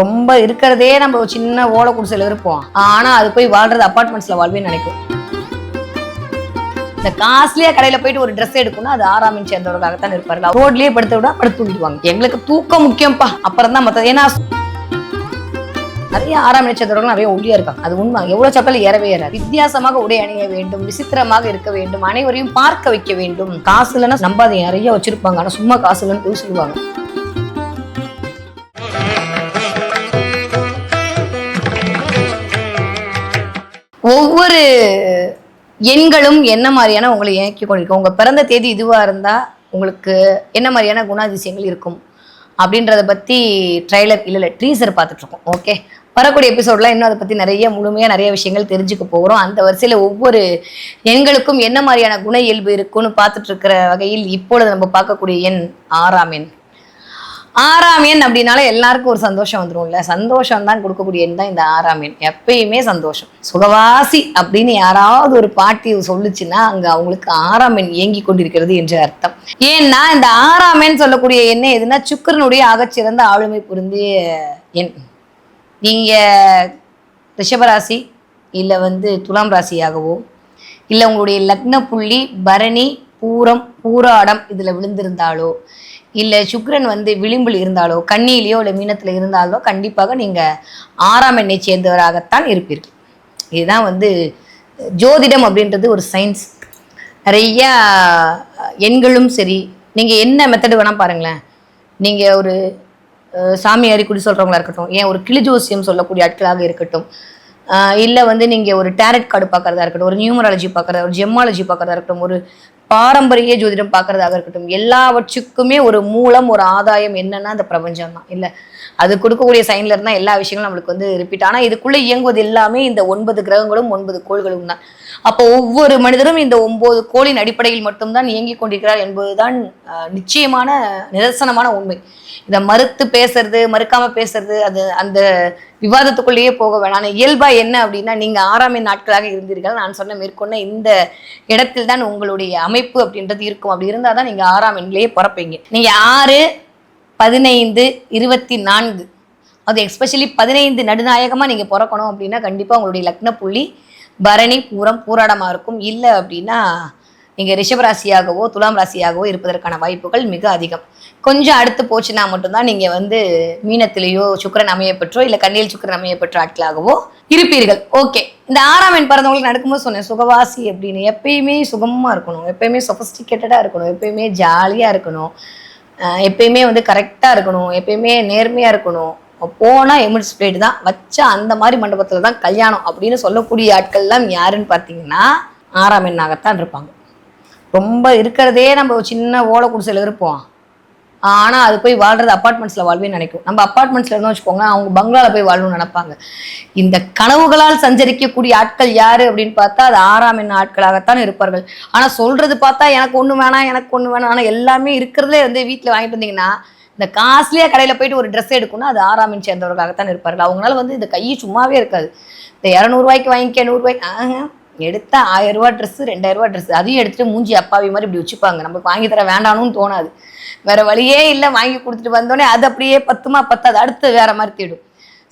ரொம்ப இருக்கிறதே நம்ம ஒரு சின்ன ஓலை குடிசையில் இருப்போம். ஆனா அது போய் வாழ்றது அப்பார்ட்மெண்ட்ஸில் வாழ்வேன்னு நினைக்கும். இந்த காஸ்ட்லியா கடையில போயிட்டு ஒரு ட்ரெஸ் எடுக்கணும் அது ஆறாம் இன்ச் சேர்ந்தவர்களுக்காகத்தான் இருப்பார்கள். ரோட்லயே படுத்து விட படுத்து தூங்கிடுவாங்க. எங்களுக்கு தூக்கம் முக்கியம்ப்பா அப்புறம் தான் மற்றது ஏன்னா நிறைய ஆறாம் இன்ச் சேர்ந்தவர்கள் நிறைய ஒல்லியா இருக்காங்க. அது உண்மை. எவ்வளவு சப்பல் ஏறவே ஏற வித்தியாசமாக உடை அணிய வேண்டும் விசித்திரமாக இருக்க வேண்டும் அனைவரையும் பார்க்க வைக்க வேண்டும். காசு இல்லைன்னா சம்பாதி நிறைய வச்சிருப்பாங்க. ஆனா சும்மா காசு இல்லைன்னு போய் சொல்லுவாங்க. ஒவ்வொரு எண்களும் என்ன மாதிரியான உங்களை இயக்கி கொண்டிருக்கும்? உங்கள் பிறந்த தேதி இதுவாக இருந்தால் உங்களுக்கு என்ன மாதிரியான குணாதிசயங்கள் இருக்கும்? அப்படின்றத பற்றி ட்ரைலர் இல்லை இல்லை ட்ரீசர் பார்த்துட்ருக்கோம். ஓகே வரக்கூடிய எபிசோட்ல இன்னும் அதை பற்றி நிறைய முழுமையாக நிறைய விஷயங்கள் தெரிஞ்சுக்க போகிறோம். அந்த வரிசையில் ஒவ்வொரு எண்களுக்கும் என்ன மாதிரியான குண இயல்பு இருக்குன்னு பார்த்துட்ருக்கிற வகையில் இப்பொழுது நம்ம பார்க்கக்கூடிய எண் ஆறாம் எண். ஆறாம் எண் அப்படின்னால எல்லாருக்கும் ஒரு சந்தோஷம் வந்துரும்ல. சந்தோஷம் தான் கொடுக்கக்கூடிய எண் தான் இந்த ஆறாம் எண். எப்பயுமே சந்தோஷம். சுகவாசி அப்படின்னு யாராவது ஒரு பாட்டி சொல்லுச்சுன்னா அங்க அவங்களுக்கு ஆறாம் எண் இயங்கி கொண்டிருக்கிறது என்று அர்த்தம். ஏன்னா இந்த ஆறாம் எண் சொல்லக்கூடிய எண்ணெய் எதுனா சுக்கிரனுடைய ஆகச்சிறந்த ஆளுமை புரிந்திய எண். நீங்க ரிஷபராசி இல்லை வந்து துலாம் ராசியாகவோ இல்லை உங்களுடைய லக்ன புள்ளி பரணி பூரம் பூராடம் இதில் விழுந்திருந்தாலோ இல்லை சுக்ரன் வந்து விளிம்பில் இருந்தாலோ கண்ணியிலையோ இல்லை மீனத்தில் இருந்தாலோ கண்டிப்பாக நீங்கள் ஆறாம் எண்ணை சேர்ந்தவராகத்தான் இருப்பீர்கள். இதுதான் வந்து ஜோதிடம் அப்படின்றது ஒரு சயின்ஸ் நிறையா எண்களும் சரி நீங்கள் என்ன மெத்தடு வேணால் பாருங்களேன். நீங்கள் ஒரு சாமி அறிக்குடி சொல்கிறவங்களா இருக்கட்டும் ஏன் ஒரு கிளி ஜோசியம் சொல்லக்கூடிய ஆட்களாக இருக்கட்டும் இல்லை வந்து நீங்கள் ஒரு டேரட் கார்டு பார்க்குறதா இருக்கட்டும் ஒரு நியூமராலஜி பார்க்குறதா ஒரு ஜெம்மாலஜி பார்க்குறதா இருக்கட்டும் ஒரு பாரம்பரிய ஜோதிடம் பார்க்கறதாக இருக்கட்டும் எல்லாவற்றுக்குமே ஒரு மூலம் ஒரு ஆதாயம் என்னன்னா அந்த பிரபஞ்சம் தான் இல்லை அது கொடுக்கக்கூடிய சைன்ல இருந்தா எல்லா விஷயங்களும் நம்மளுக்கு வந்து ரிப்பீட் ஆனால் இதுக்குள்ளே இயங்குவது எல்லாமே இந்த ஒன்பது கிரகங்களும் ஒன்பது கோள்களும் தான். அப்போ ஒவ்வொரு மனிதரும் இந்த ஒன்பது கோளின் அடிப்படையில் மட்டும்தான் இயங்கிக் கொண்டிருக்கிறார் என்பதுதான் நிச்சயமான நிதர்சனமான உண்மை. இதை மறுத்து பேசுறது மறுக்காம பேசுறது அது அந்த விவாதத்துக்குள்ளேயே போக வேணாம். இயல்பா என்ன அப்படின்னா நீங்க ஆறாம் நாட்களாக இருந்தீர்கள். நான் சொன்ன மேற்கொண்ட இந்த இடத்தில் தான் உங்களுடைய அமைப்பு அப்படின்றது இருக்கும். அப்படி இருந்தால் தான் நீங்க ஆறாம் எண்ணிலேயே பிறப்பீங்க. நீங்க ஆறு பதினைந்து இருபத்தி நான்கு. அது எஸ்பெஷலி பதினைந்து நடுநாயகமாக நீங்கள் பிறக்கணும் அப்படின்னா கண்டிப்பாக உங்களுடைய லக்ன புள்ளி பரணி பூரம் பூராடமாக இருக்கும். இல்லை அப்படின்னா நீங்கள் ரிஷபராசியாகவோ துலாம் ராசியாகவோ இருப்பதற்கான வாய்ப்புகள் மிக அதிகம். கொஞ்சம் அடுத்து போச்சுன்னா மட்டும்தான் நீங்கள் வந்து மீனத்திலேயோ சுக்கரன் அமையப்பெற்றோ இல்லை கண்ணியில் சுக்கிரன் அமையப்பெற்ற ஆட்களாகவோ இருப்பீர்கள். ஓகே இந்த ஆறாம் எண் பிறந்தவங்களுக்கு நடக்கும்போது சொன்னேன் சுகவாசி அப்படின்னு. எப்பயுமே சுகமாக இருக்கணும். எப்பயுமே சொஃபஸ்டிகேட்டடாக இருக்கணும். எப்பயுமே ஜாலியாக இருக்கணும். எப்பயுமே வந்து கரெக்டாக இருக்கணும் எப்பயுமே நேர்மையாக இருக்கணும். போனால் எமிட்ஸ் பிளேட் தான் வச்சா அந்த மாதிரி மண்டபத்தில் தான் கல்யாணம் அப்படின்னு சொல்லக்கூடிய ஆட்கள்லாம் யாருன்னு பார்த்தீங்கன்னா ஆறாம் எண்ணாகத்தான் இருப்பாங்க. ரொம்ப இருக்கிறதே நம்ம ஒரு சின்ன ஓலை குடிசையில் இருப்போம். ஆனால் அது போய் வாழ்றது அப்பார்ட்மெண்ட்ஸில் வாழ்வேன்னு நினைக்கும். நம்ம அப்பார்ட்மெண்ட்ஸில் இருந்தோம் வச்சுக்கோங்க அவங்க பங்களாவில் போய் வாழணும்னு நினைப்பாங்க. இந்த கனவுகளால் சஞ்சரிக்கக்கூடிய ஆட்கள் யார் அப்படின்னு பார்த்தா அது ஆறாம் எண்ண ஆட்களாகத்தான் இருப்பார்கள். ஆனால் சொல்கிறது பார்த்தா எனக்கு ஒன்று வேணாம் எனக்கு ஒன்று வேணாம் ஆனால் எல்லாமே இருக்கிறதே வந்து வீட்டில் வாங்கிட்டு வந்தீங்கன்னா இந்த காஸ்ட்லியாக கடையில் போயிட்டு ஒரு ட்ரெஸ் எடுக்கணும் அது ஆறாம் எண் சேர்ந்தவர்களாகத்தான் இருப்பார்கள். அவங்களால வந்து இந்த கை சும்மாவே இருக்காது. இந்த இரநூறுவாய்க்கு வாங்கிக்க நூறுரூவாய்க்கு ஆஹா எடுத்தா ஆயிரம் ரூபா ட்ரெஸ் ரெண்டாயிரம் ரூபா ட்ரெஸ் அதையும் எடுத்துட்டு மூஞ்சி அப்பாவி மாதிரி இப்படி வச்சுப்பாங்க. நமக்கு வாங்கி தர வேண்டாம்னு தோணாது. வேற வழியே இல்லை வாங்கி கொடுத்துட்டு வந்தோடனே அது அப்படியே பத்துமா பத்தாது அடுத்து வேற மாதிரி தேடும்.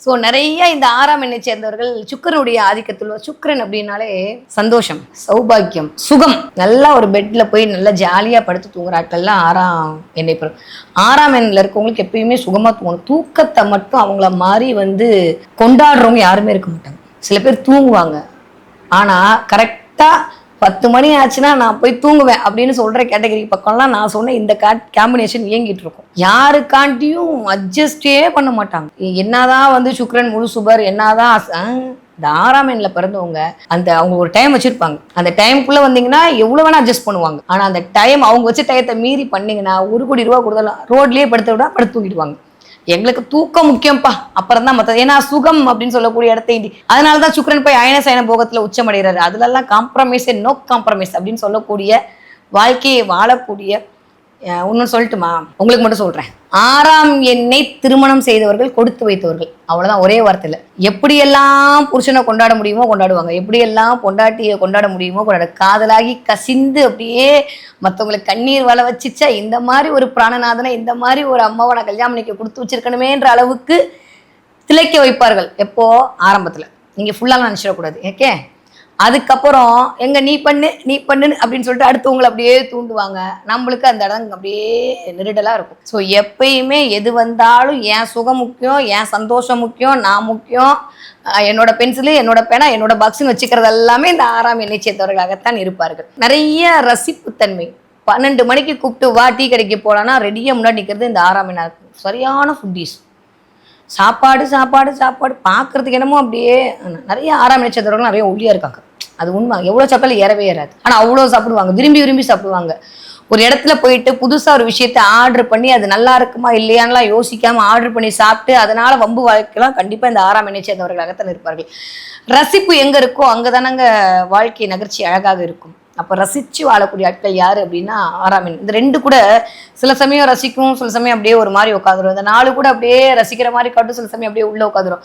ஸோ நிறைய இந்த ஆறாம் எண்ணை சேர்ந்தவர்கள் சுக்கரனுடைய ஆதிக்கத்தில் சுக்கிரன் அப்படின்னாலே சந்தோஷம் சௌபாக்கியம் சுகம். நல்லா ஒரு பெட்டில் போய் நல்லா ஜாலியாக படுத்து தூங்குற ஆட்கள்லாம் ஆறாம் எண்ணெய் பெறும். ஆறாம் எண்ணில் இருக்கவங்களுக்கு எப்பயுமே சுகமாக தூங்கணும். தூக்கத்தை மட்டும் அவங்கள மாதிரி வந்து கொண்டாடுறவங்க யாருமே இருக்க மாட்டாங்க. சில பேர் தூங்குவாங்க. ஆனால் கரெக்டாக பத்து மணி ஆச்சுன்னா நான் போய் தூங்குவேன் அப்படின்னு சொல்கிற கேட்டகரி பக்கம்லாம் நான் சொன்ன இந்த கா காம்பினேஷன் இயங்கிட்டு இருக்கும். யாருக்காண்டியும் அட்ஜஸ்டே பண்ண மாட்டாங்க. என்னதான் வந்து சுக்ரன் முழு சுபர் என்னதான் இந்த ஆறாம் எண்ணில் பிறந்தவங்க அந்த அவங்க ஒரு டைம் வச்சிருப்பாங்க. அந்த டைமுக்குள்ள வந்தீங்கன்னா எவ்வளோ வேணா அட்ஜஸ்ட் பண்ணுவாங்க. ஆனால் அந்த டைம் அவங்க வச்ச டயத்தை மீறி பண்ணீங்கன்னா ஒரு கோடி ரூபா கொடுத்தாலும் ரோட்லயே படுத்த விட படுத்து தூங்கிடுவாங்க. எங்களுக்கு தூக்கம் முக்கியம்ப்பா அப்புறம் தான் மற்றது ஏன்னா சுகம் அப்படின்னு சொல்லக்கூடிய இடத்தை இடி அதனால தான் சுக்கரன் போய் அயன சயன போகத்தில் உச்சமடைகிறாரு. அதுலலாம் காம்ப்ரமைஸே நோ காம்ப்ரமைஸ் அப்படின்னு சொல்லக்கூடிய வாழ்க்கையை வாழக்கூடிய ஒன்று சொல்லட்டுமா? உங்களுக்கு மட்டும் சொல்கிறேன் ஆறாம் எண்ணை திருமணம் செய்தவர்கள் கொடுத்து வைத்தவர்கள். அவ்வளோதான் ஒரே வார்த்தையில். எப்படியெல்லாம் புருஷனை கொண்டாட முடியுமோ கொண்டாடுவாங்க. எப்படியெல்லாம் பொண்டாட்டியை கொண்டாட முடியுமோ கொண்டாட. காதலாகி கசிந்து அப்படியே மற்றவங்களுக்கு கண்ணீர் வள வச்சிச்சா இந்த மாதிரி ஒரு பிராணநாதனை இந்த மாதிரி ஒரு அம்மாவை நான் கல்யாணம் பண்ணிக்க கொடுத்து வச்சிருக்கணுமேன்ற அளவுக்கு திளைக்க வைப்பார்கள். எப்போ? ஆரம்பத்தில். நீங்கள் ஃபுல்லாக நினச்சிடக்கூடாது. ஓகே? அதுக்கப்புறம் எங்க நீ பண்ணு நீ பண்ணுன்னு அப்படின்னு சொல்லிட்டு அடுத்தவங்களை அப்படியே தூண்டுவாங்க. நம்மளுக்கு அந்த இடம் அப்படியே நெருடலாக இருக்கும். ஸோ எப்பயுமே எது வந்தாலும் என் சுகம் முக்கியம் என் சந்தோஷம் முக்கியம் நான் முக்கியம். என்னோட பென்சிலு என்னோட பேனா என்னோட பாக்ஸுன்னு வச்சுக்கிறது எல்லாமே இந்த ஆறாம் எண்ணிச்சைத்தவர்களாகத்தான் இருப்பார்கள். நிறைய ரசிப்புத்தன்மை பன்னெண்டு மணிக்கு கூப்பிட்டு வா டீ கடைக்கு போகலான்னா ரெடியாக முன்னாடி நிற்கிறது இந்த ஆறாம் எண்ணா இருக்கும். சரியான ஃபுட்டிஸ் சாப்பாடு சாப்பாடு சாப்பாடு. பார்க்கறதுக்கு என்னமோ அப்படியே நிறைய ஆறாம் நட்சத்திரங்கள் நிறைய ஒல்லியாக இருக்காங்க. அது உண்மை. எவ்வளோ சாப்பிட்டாலும் ஏறவே ஏறாது. ஆனால் அவ்வளோ சாப்பிடுவாங்க. விரும்பி விரும்பி சாப்பிடுவாங்க. ஒரு இடத்துல போயிட்டு புதுசாக ஒரு விஷயத்த ஆர்டர் பண்ணி அது நல்லா இருக்குமா இல்லையான்லாம் யோசிக்காமல் ஆர்டர் பண்ணி சாப்பிட்டு அதனால வம்பு வாழ்க்கைலாம் கண்டிப்பாக இந்த ஆறாம் எண்ணை சேர்ந்தவர்களாகத்தான் இருப்பார்கள். ரசிப்பு எங்கே இருக்கோ அங்கே தானங்க வாழ்க்கை நகர்ச்சி அழகாக இருக்கும். அப்போ ரசித்து வாழக்கூடிய ஆட்கள் யார் அப்படின்னா ஆறாம் எண் இந்த ரெண்டு கூட சில சமயம் ரசிக்கும் சில சமயம் அப்படியே ஒரு மாதிரி உட்காந்துரும் இந்த நாலு கூட அப்படியே ரசிக்கிற மாதிரி காட்டும் சில சமயம் அப்படியே உள்ளே உட்காந்துரும்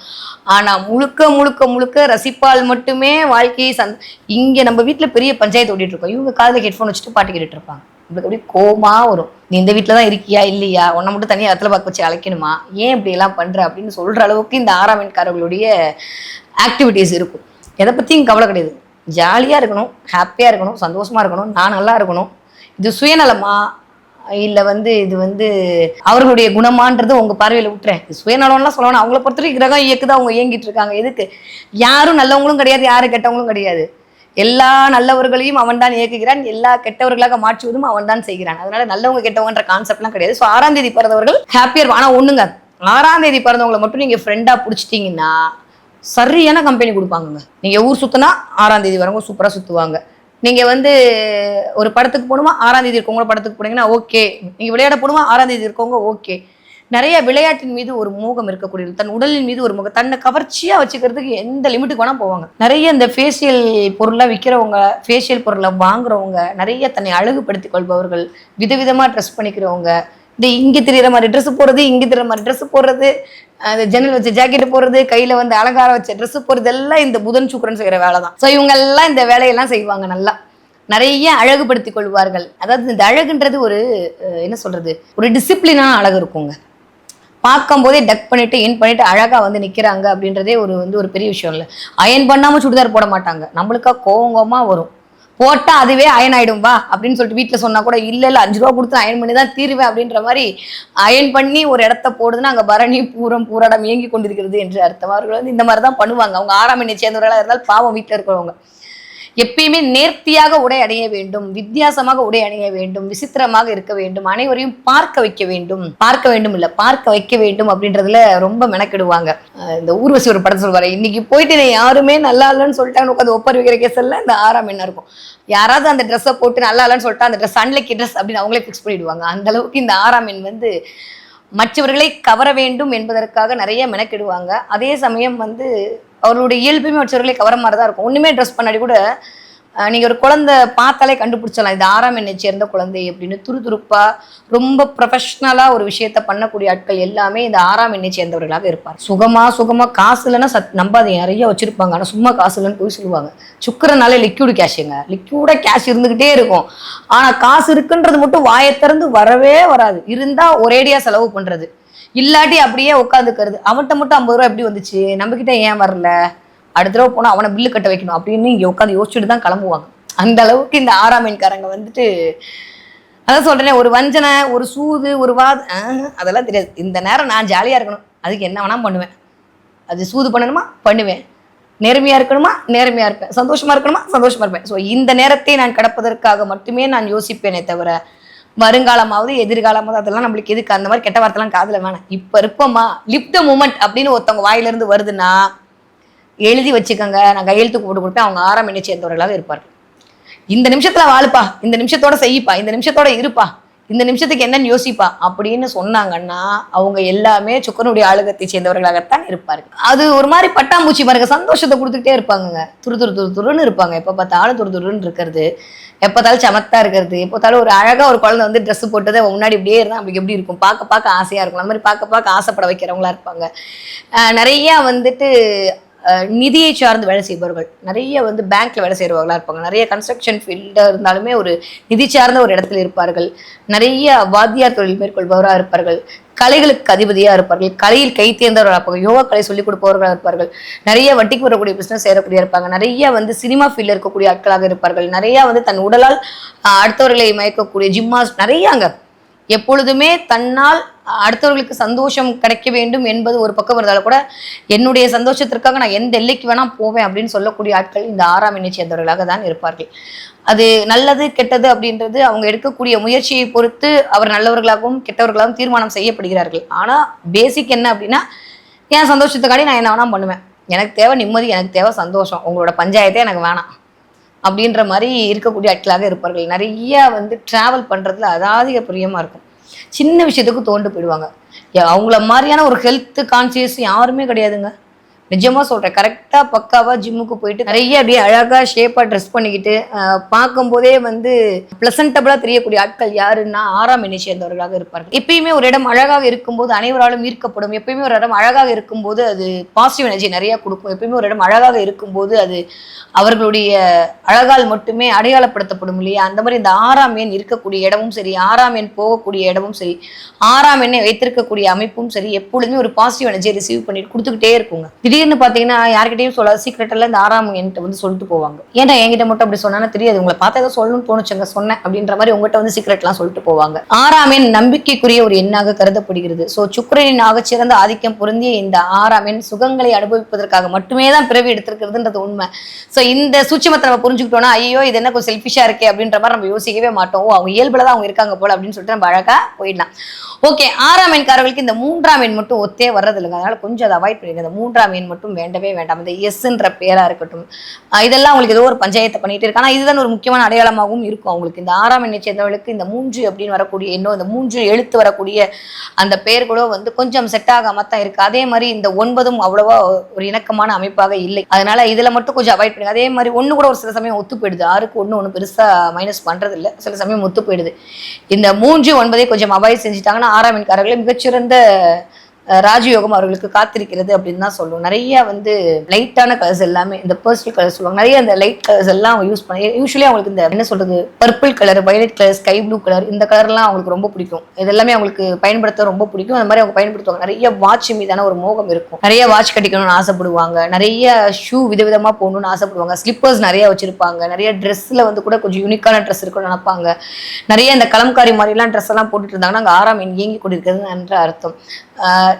ஆனால் முழுக்க முழுக்க முழுக்க ரசிப்பால் மட்டுமே வாழ்க்கையை சந் இங்கே நம்ம வீட்டில் பெரிய பஞ்சாயத்து ஓடிட்டு இருக்கோம். இவங்க காதில் ஹெட்ஃபோன் வச்சுட்டு பாட்டு கேட்டுட்டு இருப்பாங்க. இப்படி அப்படியே கோமா வரும். நீ இந்த வீட்டில் தான் இருக்கியா இல்லையா? உன்னை மட்டும் தனியாக இடத்துல பார்க்க வச்சு அழைக்கணுமா? ஏன் இப்படி எல்லாம் பண்ணுற அப்படின்னு சொல்கிற அளவுக்கு இந்த ஆறாம் எண்காரர்களுடைய ஆக்டிவிட்டீஸ் இருக்கும். எதை பற்றியும் கவலை கிடையாது. ஜாலியாக இருக்கணும் ஹாப்பியாக இருக்கணும் சந்தோஷமாக இருக்கணும் நான் நல்லா இருக்கணும். இது சுயநலமா? இல்லை வந்து இது வந்து அவர்களுடைய குணமான்றது உங்கள் பார்வையில் விட்டுறேன் இது சுயநலம்லாம் சொல்லணும் அவங்கள பொறுத்த வரைக்கும் கிரகம் இயக்குதான் அவங்க இயங்கிட்டு இருக்காங்க. எதுக்கு? யாரும் நல்லவங்களும் கிடையாது யாரும் கெட்டவங்களும் கிடையாது. எல்லா நல்லவர்களையும் அவன் தான் இயக்குகிறான். எல்லா கெட்டவர்களாக மாற்றுவதும் அவன்தான் செய்கிறான். அதனால நல்லவங்க கெட்டவங்கன்ற கான்செப்ட்லாம் கிடையாது. ஸோ ஆறாம் தேதி பிறந்தவர்கள் ஹாப்பியர் ஆனால் ஒண்ணுங்க. ஆறாம் தேதி பிறந்தவங்களை மட்டும் நீங்கள் ஃப்ரெண்டாக பிடிச்சிட்டிங்கன்னா சரியான கம்பெனி கொடுப்பாங்கங்க. நீங்கள் ஊர் சுற்றினா ஆறாம் தேதி வரவங்க சூப்பராக சுற்றுவாங்க நீங்கள் வந்து ஒரு படத்துக்கு போகணுமா ஆறாம் தேதி இருக்கவங்க படத்துக்கு போனீங்கன்னா ஓகே நீங்கள் விளையாட போகணுமா ஆறாம் தேதி இருக்கவங்க ஓகே நிறைய விளையாட்டின் மீது ஒரு மோகம் இருக்கக்கூடியது. தன் உடலின் மீது ஒரு முகம் தன்னை கவர்ச்சியாக வச்சுக்கிறதுக்கு எந்த லிமிட்டுக்கு வேணால் போவாங்க. நிறைய இந்த ஃபேஷியல் பொருளாக விற்கிறவங்க ஃபேஷியல் பொருளை வாங்குறவங்க நிறைய தன்னை அழகுபடுத்திக் கொள்பவர்கள் விதவிதமாக ட்ரெஸ் பண்ணிக்கிறவங்க இந்த இங்கி தெரியுற மாதிரி ட்ரெஸ் போடுறது இங்கி தெரியுற மாதிரி ட்ரெஸ் போடுறது அந்த ஜன்னல் வச்ச ஜாக்கெட் போடுறது கையில வந்து அலங்காரம் வச்ச ட்ரெஸ் போடுறது எல்லாம் இந்த புதன் சுக்கரன் செய்யற வேலை தான். ஸோ இவங்க எல்லாம் இந்த வேலையெல்லாம் செய்வாங்க நல்லா. நிறைய அழகுபடுத்திக் கொள்வார்கள். அதாவது இந்த அழகுன்றது ஒரு என்ன சொல்றது? ஒரு டிசிப்ளினான அழகு இருக்குங்க. பார்க்கும்போதே டக் பண்ணிட்டு இன் பண்ணிட்டு அழகா வந்து நிக்கிறாங்க அப்படின்றதே ஒரு வந்து ஒரு பெரிய விஷயம் இல்லை. அயன் பண்ணாம சுடிதார் போட மாட்டாங்க. நம்மளுக்கா கோவங்கோமா வரும். போட்டா அதுவே அயன் ஆயிடும் வா அப்படின்னு சொல்லிட்டு வீட்டுல சொன்னா கூட இல்ல இல்ல அஞ்சு ரூபா கொடுத்து அயன் பண்ணி தான் தீருவேன் அப்படின்ற மாதிரி அயன் பண்ணி ஒரு இடத்த போடுதுன்னா அங்க பரணி பூரம் பூராடம் இயங்கி கொண்டிருக்கிறது என்று அர்த்தம். அவர்கள் வந்து இந்த மாதிரி தான் பண்ணுவாங்க. அவங்க ஆறாம் எண்ணெய் சேர்ந்தவர்களாக இருந்தால் பாவம் வீட்டுல இருக்கிறவங்க. எப்பயுமே நேர்த்தியாக உடை அணிய வேண்டும் வித்தியாசமாக உடை அணிய வேண்டும் விசித்திரமாக இருக்க வேண்டும் அனைவரையும் பார்க்க வைக்க வேண்டும். பார்க்க வேண்டும் இல்ல பார்க்க வைக்க வேண்டும் அப்படின்றதுல ரொம்ப மெனக்கிடுவாங்க. இந்த ஊர்வசி ஒரு படத்தை சொல்வாரு இன்னைக்கு போயிட்டு நீ யாருமே நல்லா இல்லைன்னு சொல்லிட்டாங்க உட்காந்து ஒப்பர் வைக்கிற கேஸ் எல்லாம் இந்த ஆறாம் என்ன இருக்கும். யாராவது அந்த ட்ரெஸ்ஸை போட்டு நல்லா இல்லைன்னு சொல்லிட்டா அந்த ட்ரெஸ் அன்லைக்கி ட்ரெஸ் அப்படின்னு அவங்களே ஃபிக்ஸ் பண்ணிடுவாங்க. அந்த அளவுக்கு இந்த ஆறாம் எண் வந்து மற்றவர்களை கவர வேண்டும் என்பதற்காக நிறைய மெனக்கிடுவாங்க. அதே சமயம் வந்து அவர்களுடைய இயல்புமே மற்றவர்களை கவர மாதிரி தான் இருக்கும். ஒன்றுமே ட்ரெஸ் பண்ணாடி கூட நீங்கள் நீங்க ஒரு குழந்தை பார்த்தாலே கண்டுபிடிச்சலாம் இது ஆறாம் எண்ணை சேர்ந்த குழந்தை அப்படின்னு துருதுருப்பா ரொம்ப ப்ரொஃபஷ்னலா ஒரு விஷயத்த பண்ணக்கூடிய ஆட்கள் எல்லாமே இந்த ஆறாம் எண்ணை சேர்ந்தவர்களாக இருப்பார். சுகமா சுகமா காசு இல்லைன்னா சத் நம்பாதீங்க நிறைய வச்சிருப்பாங்க. ஆனா சும்மா காசு இல்லைன்னு போய் சொல்லுவாங்க. சுக்கரனாலே லிக்யூடு கேஷுங்க லிக்யூடா கேஷ் இருந்துகிட்டே இருக்கும். ஆனா காசு இருக்குன்றது மட்டும் வாயை திறந்து வரவே வராது. இருந்தா ஒரேடியா செலவு பண்றது. இல்லாட்டி அப்படியே உட்காந்துக்கிறது அவன்கிட்ட மட்டும் ஐம்பது ரூபா எப்படி வந்துச்சு? நம்மக்கிட்ட ஏன் வரல? அடுத்த தடவை போனால் அவனை பில்லு கட்ட வைக்கணும் அப்படின்னு இங்கே உட்காந்து யோசிச்சுட்டு தான் கிளம்புவாங்க. அந்த அளவுக்கு இந்த ஆறாம் எண்காரங்க வந்துட்டு அதான் சொல்கிறேனே ஒரு வஞ்சனை ஒரு சூது ஒரு வாத ஆஹ், அதெல்லாம் தெரியாது. இந்த நேரம் நான் ஜாலியாக இருக்கணும். அதுக்கு என்ன வேணா பண்ணுவேன். அது சூது பண்ணணுமா? பண்ணுவேன். நேர்மையா இருக்கணுமா? நேர்மையா இருப்பேன். சந்தோஷமா இருக்கணுமா? சந்தோஷமா இருப்பேன். ஸோ இந்த நேரத்தை நான் கிடப்பதற்காக மட்டுமே நான் யோசிப்பேனே தவிர வருங்காலமாவது எதிர்காலமாவது அதெல்லாம் நம்மளுக்கு எதுக்கு? அந்த மாதிரி கெட்ட வார்த்தைலாம் காதில் வேணாம். இப்போ இருப்போமா? லிப் த மூமெண்ட் அப்படின்னு ஒருத்தவங்க வாயிலிருந்து வருதுன்னா எழுதி வச்சுக்கோங்க. நான் கையெழுத்து போட்டு கொடுப்பேன். அவங்க ஆறாம் எண்ணை சேர்ந்தவர்களாக இருப்பார்கள். இந்த நிமிஷத்துல வாழுப்பா. இந்த நிமிஷத்தோட செய்ப்பா இந்த நிமிஷத்தோட இருப்பா. இந்த நிமிஷத்துக்கு என்னன்னு யோசிப்பா. அப்படின்னு சொன்னாங்கன்னா அவங்க எல்லாமே சுக்கரனுடைய ஆளுகத்தை சேர்ந்தவர்களாகத்தான் இருப்பார்கள். அது ஒரு மாதிரி பட்டாம்பூச்சி பாருங்க. சந்தோஷத்தை கொடுத்துக்கிட்டே இருப்பாங்கங்க. துரு துரு துரு துருன்னு இருப்பாங்க. எப்போ பார்த்தாலும் துரு துருன்னு இருக்கிறது. எப்போத்தாலும் பார்த்தாலும் சமத்தா இருக்கிறது. எப்போ பார்த்தாலும் ஒரு அழகா ஒரு குழந்தை வந்து ட்ரெஸ் போட்டதை முன்னாடி இப்படியே இருந்தா அப்படி எப்படி இருக்கும்? பார்க்க பார்க்க ஆசையா இருக்கும். அந்த மாதிரி பார்க்க பார்க்க ஆசைப்பட வைக்கிறவங்களா இருப்பாங்க. நிறையா நிறைய வந்துட்டு நிதியை சார்ந்து வேலை செய்பவர்கள். நிறைய வந்து பேங்க்ல வேலை செய்கிறவர்களாக இருப்பாங்க. நிறைய கன்ஸ்ட்ரக்ஷன் ஃபீல்டாக இருந்தாலுமே ஒரு நிதி சார்ந்த ஒரு இடத்துல இருப்பார்கள். நிறைய வாத்தியார் தொழில் மேற்கொள்பவராக இருப்பார்கள். கலைகளுக்கு அதிபதியாக இருப்பார்கள். கலையில் கை தேர்ந்தவர்களாக இருப்பாங்க. யோகா கலை சொல்லிக் கொடுப்பவர்களாக இருப்பார்கள். நிறைய வட்டிக்கு வரக்கூடிய பிஸ்னஸ் செய்யக்கூடிய இருப்பாங்க. நிறைய வந்து சினிமா ஃபீல்டில் இருக்கக்கூடிய ஆட்களாக இருப்பார்கள். நிறைய வந்து தன் உடலால் அடுத்தவர்களை மயக்கக்கூடிய ஜிம்மாஸ் நிறையாங்க எப்பொழுதுமே தன்னால் அடுத்தவர்களுக்கு சந்தோஷம் கிடைக்க வேண்டும் என்பது ஒரு பக்கம் இருந்தாலும் கூட என்னுடைய சந்தோஷத்திற்காக நான் எந்த எல்லைக்கு வேணா போவேன் அப்படின்னு சொல்லக்கூடிய ஆட்கள் இந்த ஆறாம் எண்ணை சேர்ந்தவர்களாக தான் இருப்பார்கள். அது நல்லது கெட்டது அப்படின்றது அவங்க எடுக்கக்கூடிய முயற்சியை பொறுத்து அவர் நல்லவர்களாகவும் கெட்டவர்களாகவும் தீர்மானம் செய்யப்படுகிறார்கள். ஆனால் பேசிக் என்ன அப்படின்னா என் சந்தோஷத்துக்காடி நான் என்ன வேணா பண்ணுவேன். எனக்கு தேவை நிம்மதி எனக்கு தேவை சந்தோஷம். உங்களோட பஞ்சாயத்தே எனக்கு வேணாம். அப்படின்ற மாதிரி இருக்கக்கூடிய ஆட்களாக இருப்பார்கள். நிறைய வந்து ட்ராவல் பண்ணுறதுல அதாதிக பிரியமாக இருக்கும். சின்ன விஷயத்துக்கு தோண்டு போயிடுவாங்க. அவங்கள மாதிரியான ஒரு ஹெல்த் கான்சியஸ் யாருமே கிடையாதுங்க. நிஜமாக சொல்கிறேன் கரெக்டாக பக்காவாக ஜிம்முக்கு போயிட்டு நிறைய அப்படியே அழகாக ஷேப்பாக ட்ரெஸ் பண்ணிக்கிட்டு பார்க்கும்போதே வந்து ப்ளசன்டபுளாக தெரியக்கூடிய ஆட்கள் யாருன்னா ஆறாம் எண்ணை சேர்ந்தவர்களாக இருப்பார்கள். எப்பயுமே ஒரு இடம் அழகாக இருக்கும்போது அனைவராலும் ஈர்க்கப்படும். எப்பயுமே ஒரு இடம் அழகாக இருக்கும்போது அது பாசிட்டிவ் எனர்ஜி நிறைய கொடுக்கும். எப்பயுமே ஒரு இடம் அழகாக இருக்கும்போது அது அவர்களுடைய அழகால் மட்டுமே அடையாளப்படுத்தப்படும் இல்லையா? அந்த மாதிரி இந்த ஆறாம் எண் இருக்கக்கூடிய இடமும் சரி ஆறாம் எண் போகக்கூடிய இடமும் சரி ஆறாம் எண்ணை வைத்திருக்கக்கூடிய அமைப்பும் சரி எப்பொழுதுமே ஒரு பாசிட்டிவ் எனர்ஜியை ரிசீவ் பண்ணிட்டு கொடுத்துக்கிட்டே இருக்குங்க. திடீர்னு பார்த்தீங்கன்னா யார்கிட்டயும் சொல்லாத சீக்கிரட் எல்லாம் இந்த ஆறாம் என்கிட்ட வந்து சொல்லிட்டு போவாங்க. ஏன்னா என்கிட்ட மட்டும் அப்படி சொன்னா தெரியாது. உங்களை பார்த்தா ஏதோ சொல்லணும்னு தோணுச்சுங்க சொன்னேன் அப்படின்ற மாதிரி உங்ககிட்ட வந்து சீக்கிரட்லாம் சொல்லிட்டு போவாங்க. ஆறாம் எண் நம்பிக்கைக்குரிய ஒரு எண்ணாக கருதப்படுகிறது. ஸோ சுக்கிரனின் ஆகச்சிறந்த ஆதிக்கம் பொருந்திய இந்த ஆறாம் எண் சுகங்களை அனுபவிப்பதற்காக மட்டுமே தான் பிறவி எடுத்திருக்கிறதுன்றது உண்மை. ஸோ இந்த சூட்சமத்தை நம்ம புரிஞ்சுக்கிட்டோம்னா ஐயோ இது என்ன கொஞ்சம் செல்ஃபிஷா இருக்கே அப்படின்ற மாதிரி நம்ம யோசிக்கவே மாட்டோம். ஓ, அவங்க இயல்பில் தான் அவங்க இருக்காங்க போல அப்படின்னு சொல்லிட்டு நம்ம அழகா போயிடலாம். ஓகே ஆறாம் எண்காரர்களுக்கு இந்த மூன்றாம் எண் மட்டும் ஒத்தே வர்றது இல்லைங்க அதனால கொஞ்சம் அதை அவாய்ட் பண்ணிடுங்க. இந்த மூன்றாம் எண் மட்டும் வேண்டவே வேண்டாம். இந்த எஸ்ன்ற பேரா இருக்கட்டும். இதெல்லாம் அவங்களுக்கு ஏதோ ஒரு பஞ்சாயத்தை பண்ணிட்டு இருக்கு ஆனால் இதுதான் ஒரு முக்கியமான அடையாளமாகவும் இருக்கும் அவங்களுக்கு. இந்த ஆறாம் எண்ணை சேர்ந்தவர்களுக்கு இந்த மூன்று அப்படின்னு வரக்கூடிய இன்னும் இந்த மூன்று எழுத்து வரக்கூடிய அந்த பெயர்களோ வந்து கொஞ்சம் செட் ஆகாம தான் இருக்கு. அதே மாதிரி இந்த ஒன்பதும் அவ்வளவா ஒரு இணக்கமான அமைப்பாக இல்லை. அதனால இதுல மட்டும் கொஞ்சம் அவாய்ட் பண்ணுங்க. அதே மாதிரி ஒண்ணு கூட ஒரு சில சமயம் ஒத்து போயிடுது. ஆறுக்கு ஒண்ணு ஒண்ணு பெருசா மைனஸ் பண்றது இல்ல சில சமயம் ஒத்து போயிடுது. இந்த மூன்று ஒன்பதை கொஞ்சம் அவாய்ட் செஞ்சுட்டாங்கன்னா ஆறாம் எண்காரர்கள் மிகச்சிறந்த ராஜயோகம் அவர்களுக்கு காத்திருக்கிறது அப்படின்னு தான் சொல்லுவோம். நிறைய வந்து லைட்டான கலர்ஸ் எல்லாமே இந்த பர்சனல் கலர் சொல்லுவாங்க. நிறைய அந்த லைட் கலர்ஸ் எல்லாம் அவங்க யூஸ் பண்ணி யூஸ்வலி அவங்களுக்கு இந்த என்ன சொல்றது purple colour violet colour sky blue colour இந்த கலர்லாம் அவங்களுக்கு ரொம்ப பிடிக்கும். இதெல்லாமே அவங்களுக்கு பயன்படுத்த ரொம்ப பிடிக்கும். அந்த மாதிரி அவங்க பயன்படுத்துவாங்க. நிறைய வாட்ச் மீதான ஒரு மோகம் இருக்கும். நிறைய வாட்ச் கட்டிக்கணும்னு ஆசைப்படுவாங்க. நிறைய ஷூ விதவிதமா போகணும்னு ஆசைப்படுவாங்க. ஸ்லிப்பர்ஸ் நிறைய வச்சிருப்பாங்க. நிறைய ட்ரெஸ்ல வந்து கூட கொஞ்சம் யூனிக்கான ட்ரெஸ் இருக்கணும்னு நினைப்பாங்க. நிறைய இந்த கலம்காரி மாதிரிலாம் ட்ரெஸ் எல்லாம் போட்டுட்டு இருந்தாங்கன்னா அங்கே ஆறாம் இயங்கி கொண்டிருக்கிறது என்ற அர்த்தம்.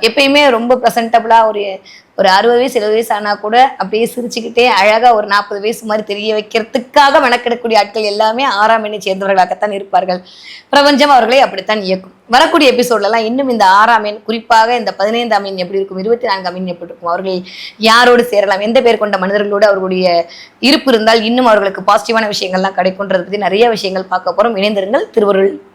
எப்பயுமே ரொம்ப ப்ரெசன்டபுளாக ஒரு ஒரு அறுபது வயசு எழுபது வயசு ஆனால் கூட அப்படியே சிரிச்சுக்கிட்டே அழகாக ஒரு நாற்பது வயசு மாதிரி தெரிய வைக்கிறதுக்காக மெனக்கெடக்கூடிய ஆட்கள் எல்லாமே ஆறாம் எண்ணை சேர்ந்தவர்களாகத்தான் இருப்பார்கள். பிரபஞ்சம் அவர்களை அப்படித்தான் இயக்கும். வரக்கூடிய எபிசோட்லலாம் இன்னும் இந்த ஆறாம் எண் குறிப்பாக இந்த பதினைந்தாம் எண் எப்படி இருக்கும் இருபத்தி நான்காம் எண் எப்படி இருக்கும் அவர்கள் யாரோடு சேரலாம் எந்த பேர் கொண்ட மனிதர்களோடு அவர்களுடைய இருப்பு இருந்தால் இன்னும் அவர்களுக்கு பாசிட்டிவான விஷயங்கள்லாம் கிடைக்கும்ன்றதை பற்றி நிறைய விஷயங்கள் பார்க்க போகிறோம் இணைந்திருங்கள் திருவருள்